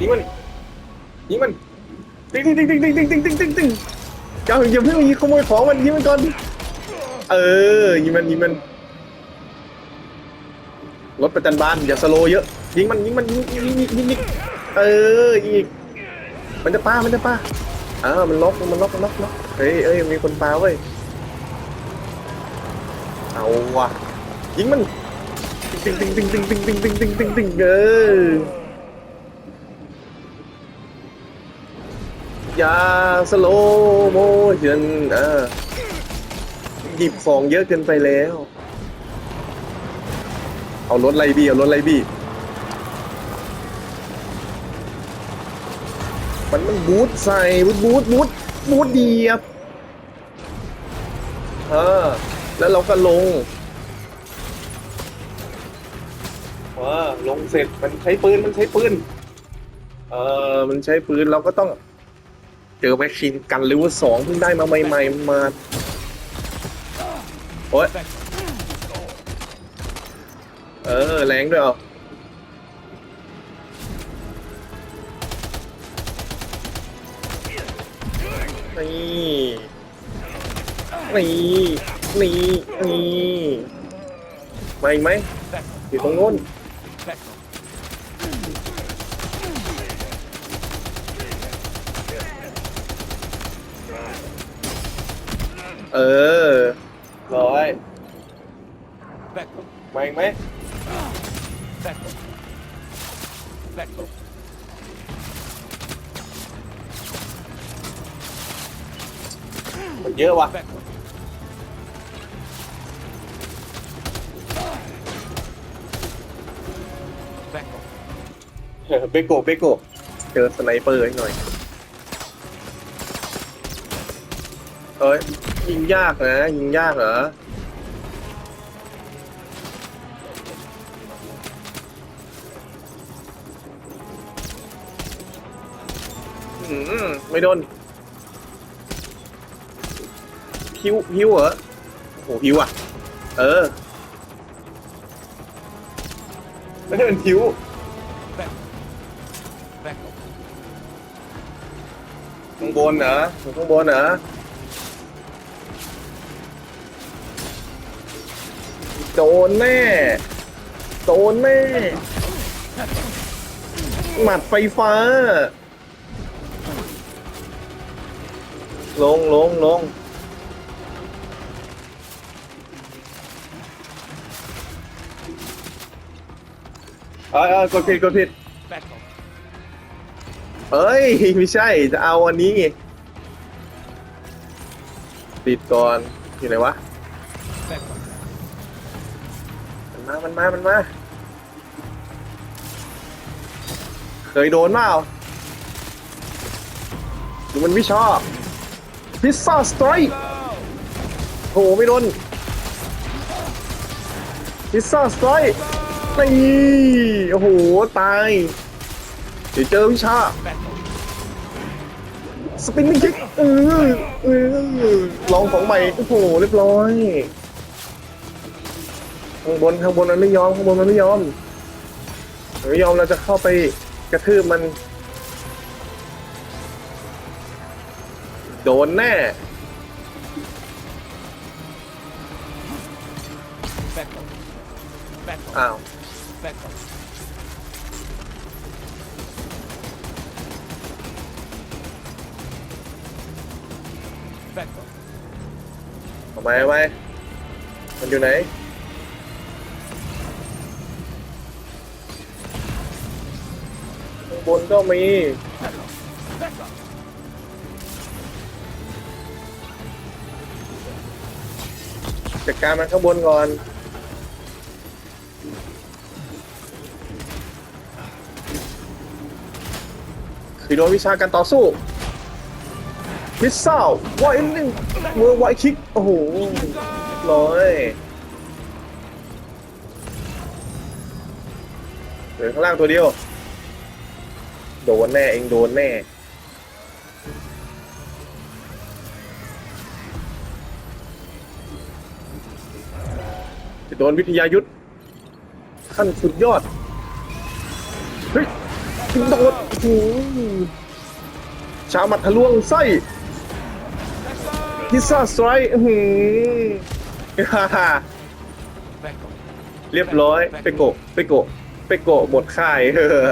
ยิงมันยิงมันติ๊งติ๊งติ๊งติ๊งติ๊งติ๊งติ๊งติ๊งติ๊งเจ้าอย่าเพิ่งยิงขโมยของมันยิงมันก่อนเออยิงมันยิงมันรถประจันบานอย่าสโลเยอะยิงมันยิงมันยิงยิงยิงยิงเออยิงอีกมันจะป้ามันจะป้าอ้าวมันล็อกมันล็อกมันล็อกล็อกเฮ้ยเอ้ยมีคนปาเว้ยเอาว่ะยิงมันติงติ๊งติ๊งติ๊งติ๊งติ๊งติ๊งติ๊งติ๊งติ๊งเออ อย่าสโลโมชันอ่าหยิบของเยอะเกินไปแล้ว เอารถไล่บี้เอารถไล่บี้มันมันบูทใส่บูทบูทบูทบูทเดียบเออแล้วเราก็ลงเออลงเสร็จมันใช้ปืนมันใช้ปืน เออมันใช้ปืนเราก็ต้อง เจอแมชชีนกันหรือว่าสองเพิ่งได้มาใหม่ๆมาโอ้ยเออ แรงด้วยเหรอนี่นี่นี่นี่มาอีกไหมอยู่ตรงโน้น เออ ร้อยมาอีกไหมมันเยอะว่ะเออเบโกะเบโกะเจอสไนเปอร์ให้หน่อยเอ้ย ยิงยากนะ ยิงยากเหรออืมไม่โดนพิวพิวเหรอโอ้โหพิวอะ เออ ไม่ได้เป็นพิวข้างบนเหรออยู่ข้างบนเหรอ โดนแน่โดนแน่หมัดไฟฟ้า ลงลงลงเอยเอยกดผิดกดผิดเอ้ย ไม่ใช่ จะเอาอันนี้ไงติดก่อนอยู่ไหนวะ มา มันมา มันมา เคยโดนเปล่าหรือมันไม่ชอบพิซซ่าสไตร์โหไม่โดนพิซซ่าสไตร์นี่โอ้โห ตาย เดี๋ยวเจอวิชา สปินนิ่งคิกเออเออลองของใหม่ โอ้โห เรียบร้อย ข้างบนข้างบนมันไม่ยอมข้างบนมันไม่ยอมไม่ยอมเราจะเข้าไปกระทืบมัน โดนแน่อ้าวทำไมทำไมมันอยู่ไหน บนก็มีจัดการมันข้างบนก่อนคือโดนวิชาการต่อสู้มิสซ่าไวหนึ่งเวอร์ไวคิก โอ้โหเรียบร้อยเหลือข้างล่างตัวเดียว โดนแน่เองโดนแน่ จะโดนวิทยายุทธขั้นสุดยอด เฮ้ยโดดโอ้โหชาวมัดทะลวงไส้พิซซ่าสไตร์อือหือฮ่าฮ่าเรียบร้อยไปโกะไปโกะไปโกะหมดค่ายเออ